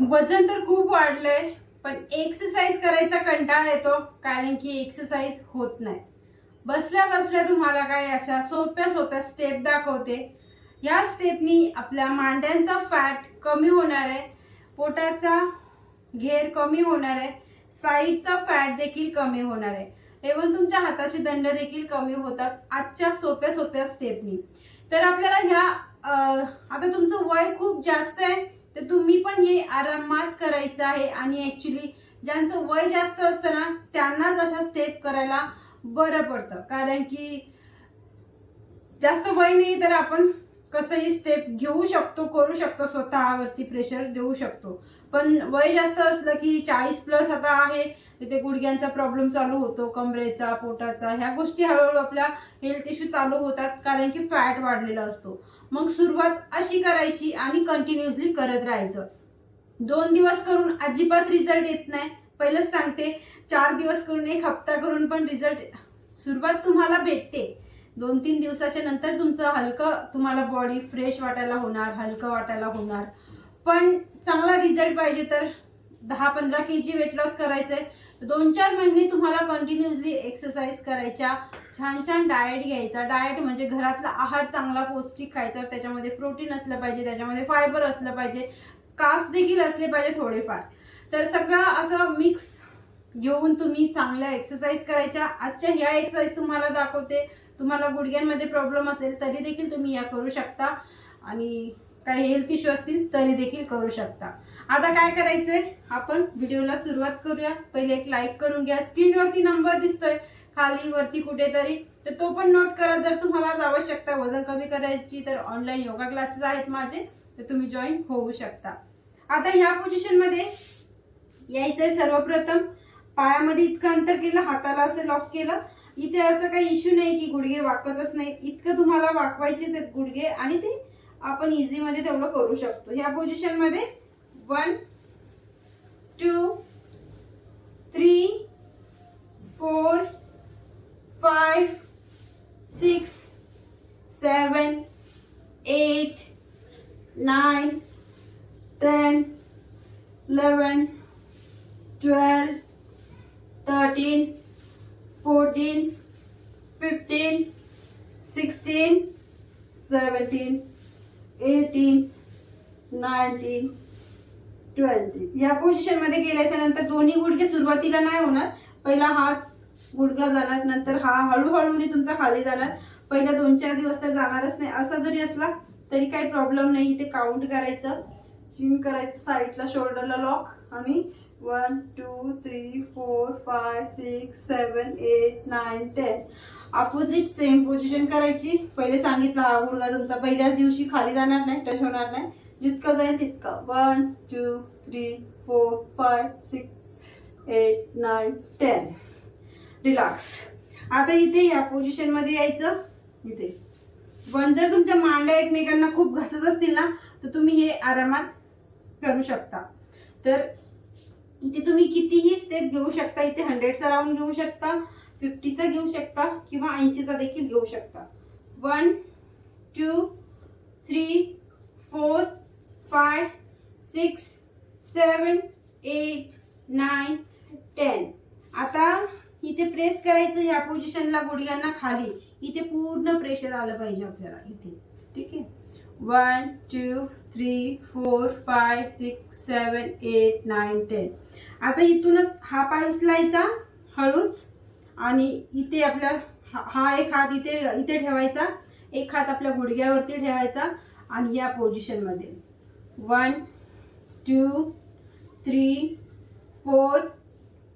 वजन तर खूप वाढलंय पण एक्सरसाइज करायचा कंटाळा येतो कारण की एक्सरसाइज होत नाही. बसल्या बसल्या तुम्हाला काय अशा सोप्या सोप्या स्टेप दाखवते. या स्टेपनी आपल्या मांड्यांचा फॅट कमी होणार आहे पोटाचा घेर कमी होणार आहे साईडचा फॅट देखील कमी होणार आहे. इव्हन तुमच्या हाताचे दंड देखील कमी होतात आजच्या सोप्या सोप्या स्टेपनी तर आपल्याला ह्या आता तुमचं वय खूप जास्त आहे तर तुम्ही पण हे आरामात करायचं आहे आणि ऍक्च्युली ज्यांचं वय जास्त असतं ना त्यांनाच अशा स्टेप करायला बरं पडतं. कारण की जास्त वय नाही तर आपण कसंही स्टेप घेऊ शकतो करू शकतो स्वतःवरती प्रेशर देऊ शकतो. पण वय जास्त असलं की चाळीस प्लस आता आहे तिथे गुडघ्यांचा प्रॉब्लेम चालू होतो कमरेचा पोटाचा ह्या गोष्टी हळूहळू आपल्या हेल्थ इश्यू चालू होतात कारण की फॅट वाढलेला असतो. मग सुरुवात अशी करायची आणि कंटिन्युअसली करत राहायचं. दोन दिवस करून अजिबात रिझल्ट येत नाही. पहिलंच सांगते चार दिवस करून एक हप्ता करून पण रिझल्ट सुरुवात तुम्हाला भेटते. दोन तीन दिवसाच्या नंतर तुमचं हलकं तुम्हाला बॉडी फ्रेश वाटायला होणार हलकं वाटायला होणार. पण चांगला रिझल्ट पाहिजे तर दहा पंधरा के जी वेट लॉस करायचंय. आहे दोन चार महिने तुम्हाला कंटिन्युअसली एक्सरसाइज करायच्या छान छान डाएट घ्यायचा. डाएट म्हणजे घरातला आहार चांगला पौष्टिक खायचा त्याच्यामध्ये प्रोटीन असलं पाहिजे त्याच्यामध्ये फायबर असलं पाहिजे काप्स देखील असले पाहिजे थोडेफार. तर सगळं असं मिक्स घेऊन तुम्ही चांगल्या एक्सरसाइज करायच्या. आजच्या ह्या एक्सरसाइज तुम्हाला दाखवते. तुम्हाला गुडघ्यांमध्ये प्रॉब्लेम असेल तरी देखील तुम्ही या करू शकता. आणि काही हेल्थ इश्यू असतील तरी देखील करू शकता. आता काय करायचंय? आपण व्हिडिओला सुरुवात करूया. पहिले एक लाईक करून घ्या. स्क्रीनवरती नंबर दिसतोय. खाली वरती कुठेतरी. तर तो पण नोट करा. जर तुम्हाला आवश्यकता वजन कमी करायची तर ऑनलाईन योगा क्लासेस आहेत माझे. तर तुम्ही जॉईन होऊ शकता. आता ह्या पोझिशनमध्ये यायचं यायचंय सर्वप्रथम. पायामध्ये इतकं अंतर केलं हाताला असं लॉक केलं. इथे असं काही इश्यू नाही की गुडघे वाकतच नाही इतकं तुम्हाला वाकवायचेच आहेत गुडघे आणि ते आपण इझीमध्ये तेवढं करू शकतो. ह्या पोझिशनमध्ये one two three four five six seven eight nine ten eleven twelve thirteen fourteen fifteen sixteen seventeen eighteen nineteen twenty या पोझिशनमध्ये गेल्याच्यानंतर दोन्ही गुडघे सुरुवातीला नाही होणार. पहिला हा गुडघा जाणार नंतर हा हळूहळू तुमचा खाली जाणार. पहिला दोन चार दिवस तर जाणारच नाही. असा जरी असला तरी काही प्रॉब्लेम नाही. इथे काउंट करायचं. चिम करायचं. साईडला शोल्डरला लॉक आणि one two three four five six seven eight nine ten opposite same position करायची. पहिले सांगितलं हा गुडघा तुमचा पहिल्याच दिवशी खाली जाणार नाही टच होणार नाही. जितकं जाईल तितकं. One two three four five six eight nine ten relax आता इथे या पोझिशनमध्ये यायचं. इथे. पण जर तुमच्या मांड्या एकमेकांना खूप घसत असतील ना तर तुम्ही हे आरामात करू शकता. तर इथे तुम्ही कितीही स्टेप घेऊ शकता. इथे हंड्रेडचा राऊंड घेऊ शकता. फिफ्टीचा घेऊ शकता किंवा ऐंशीचा देखील घेऊ शकता. One two three four five six seven eight nine ten आता इथे प्रेस करायचं या पोझिशनला गुडघ्यांना खाली. इथे पूर्ण प्रेशर आलं पाहिजे आपल्याला इथे. ठीक आहे? One two three four five six seven eight nine ten आता इथूनच हा पाय उचलायचा. हळूच. आणि इथे आपल्या हा हा एक हात इथे इथे ठेवायचा एक हात आपल्या गुडघ्यावरती ठेवायचा आणि या पोझिशनमध्ये one two three four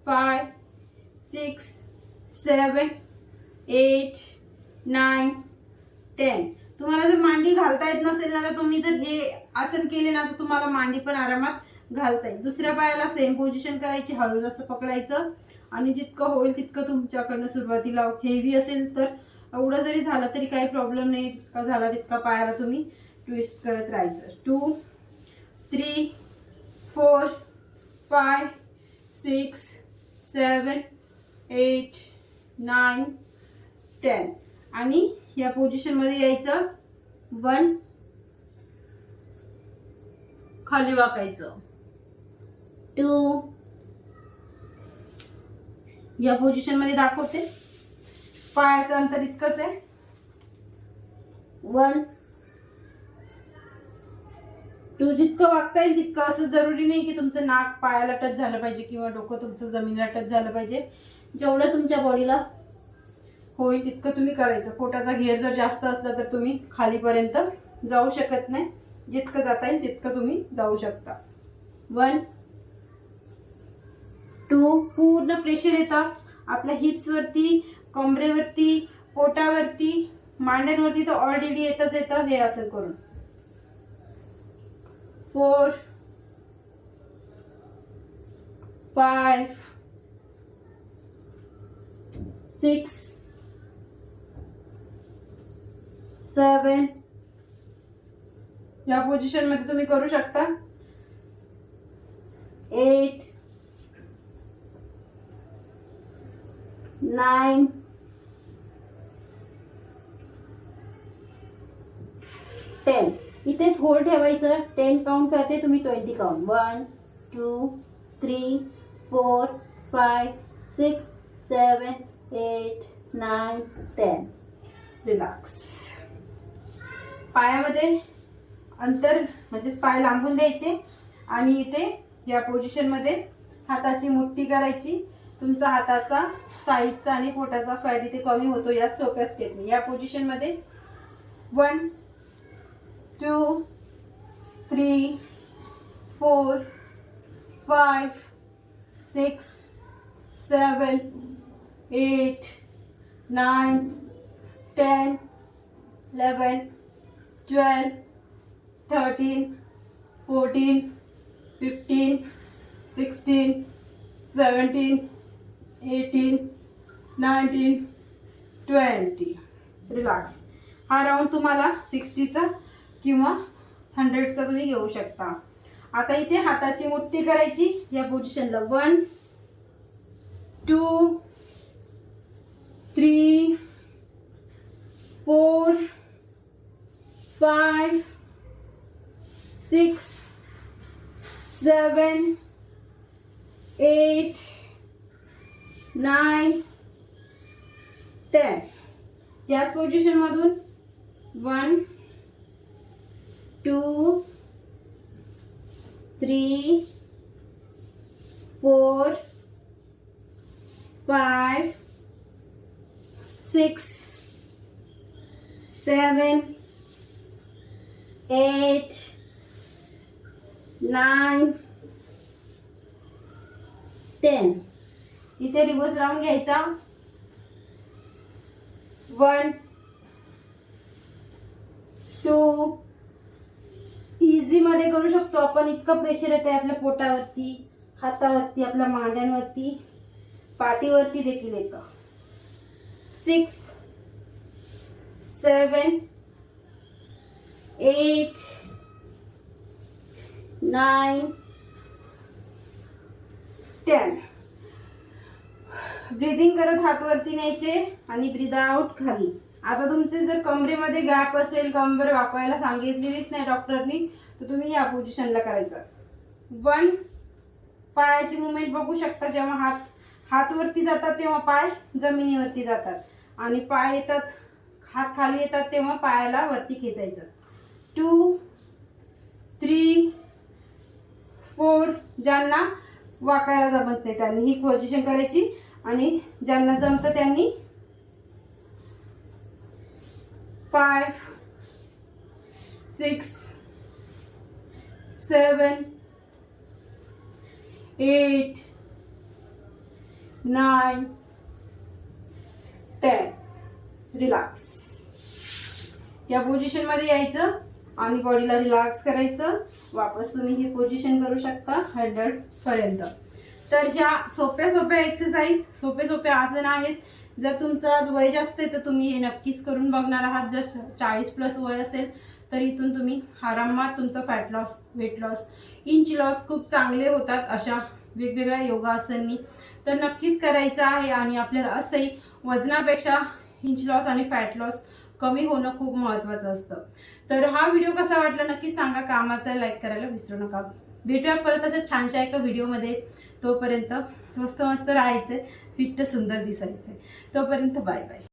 five six seven eight nine ten तुम्हाला जर मांडी घालता येत नसेल ना तर तुम्ही जर हे आसन केले ना तर तुम्हाला मांडी पण आरामात घालता येईल. दुसऱ्या पायाला सेम पोझिशन करायची हळू जसं पकडायचं. आणि जितकं होईल तितकं तुमच्याकडनं सुरुवातीला हेवी असेल तर एवढं जरी झालं तरी काही प्रॉब्लेम नाही. जितका झाला तितका पायाला तुम्ही ट्विस्ट करत राहायचं. Two three four five six seven eight nine ten आणि या पोझिशनमध्ये यायचं वन खाली वाकायचं. टू या पोझिशनमध्ये दाखवते. पायाचं अंतर इतकंच आहे. वन टू जितकं वागता येईल तितकं असं जरुरी नाही की तुमचं नाक पायाला टच झालं पाहिजे किंवा डोकं तुमचं जमिनीला टच झालं पाहिजे. जेवढं तुमच्या बॉडीला होईल तितकं तुम्ही करायचं. पोटाचा घेर जर जास्त असला तर तुम्ही खालीपर्यंत जाऊ शकत नाही. जितकं जाता येईल तितकं तुम्ही जाऊ शकता. वन टू पूर्ण प्रेशर येतं. आपल्या हिप्सवरती कमरेवरती पोटावरती मांड्यांवरती तर ऑलरेडी येतच येतं हे असं करून. फोर फाईव्ह सिक्स सेवन या पोझिशनमध्ये तुम्ही करू शकता. एट नाईन टेन इथेच होल ठेवायचं. टेन काउंट करते तुम्ही twenty count one two three four five six seven eight nine ten relax पायामध्ये अंतर म्हणजेच पाय लांबून द्यायचे आणि इथे या पोझिशनमध्ये हाताची मुठ्ठी करायची. तुमचा हाताचा साईडचा आणि पोटाचा फॅट इथे कमी होतो या सोप्या स्टेपने या पोझिशनमध्ये one two three four five six seven eight nine ten eleven twelve thirteen fourteen fifteen sixteen seventeen eighteen nineteen twenty relax हा राऊंड तुम्हाला सिक्स्टीचा किंवा हंड्रेडचा तुम्ही घेऊ शकता. आता इथे हाताची मुठ्ठी करायची. या पोझिशनला one two three four five six seven eight nine ten. याच पोझिशनमधून one two three four five six seven eight nine ten. इथे रिवर्स राऊंड घ्यायचा. वन टू इझीमध्ये करू शकतो आपण. इतकं प्रेशर येते आपल्या पोटावरती हातावरती आपल्या मांड्यांवरती पाठीवरती देखील येतं. Six seven eight nine ten breathing करत हात वरती न्यायचे आणि ब्रिद आउट खाली. आता तुमचे जर कमरेमध्ये गॅप असेल कंबर वाकवायला सांगितलेलीच नाही डॉक्टरनी तर तुम्ही या पोझिशनला करायचं. वन पायाची मुवमेंट बघू शकता जेव्हा हात हात वरती जातात तेव्हा पाय जमिनीवरती जातात. आणि पाय येतात हात खाली येतात तेव्हा पायाला वरती खेचायचं. टू थ्री फोर ज्यांना वाकायला जमत नाही त्यांनी ही पोझिशन करायची. आणि ज्यांना जमतं त्यांनी five six seven eight nine ten relax या पोझिशनमध्ये यायचं आणि बॉडीला रिलॅक्स करायचं. वापस तुम्ही ही पोझिशन करू शकता हंड्रेड पर्यंत. तर ह्या सोप्या सोप्या एक्सरसाइज सोपे सोपे आसन आहेत. जर तुमचं आज वय जास्त आहे तर तुम्ही हे नक्कीच करून बघणार आहात. जर चाळीस प्लस वय असेल तर इथून तुम्ही आरामात तुमचं fat loss weight loss inch loss खूप चांगले होतात अशा वेगवेगळ्या योगासनांनी तर नक्कीच करायचं आहे आणि आपल्याला असंही वजनापेक्षा इंच लॉस आणि फॅट लॉस कमी होणं खूप महत्त्वाचं असतं. तर हा व्हिडिओ कसा वाटला नक्की सांगा. कामाचा लाईक करायला विसरू नका. भेटूया परत अशा छानशा एका व्हिडिओमध्ये तोपर्यंत स्वस्त मस्त राहायचं फिट्ट सुंदर दिसायचं. तोपर्यंत बाय बाय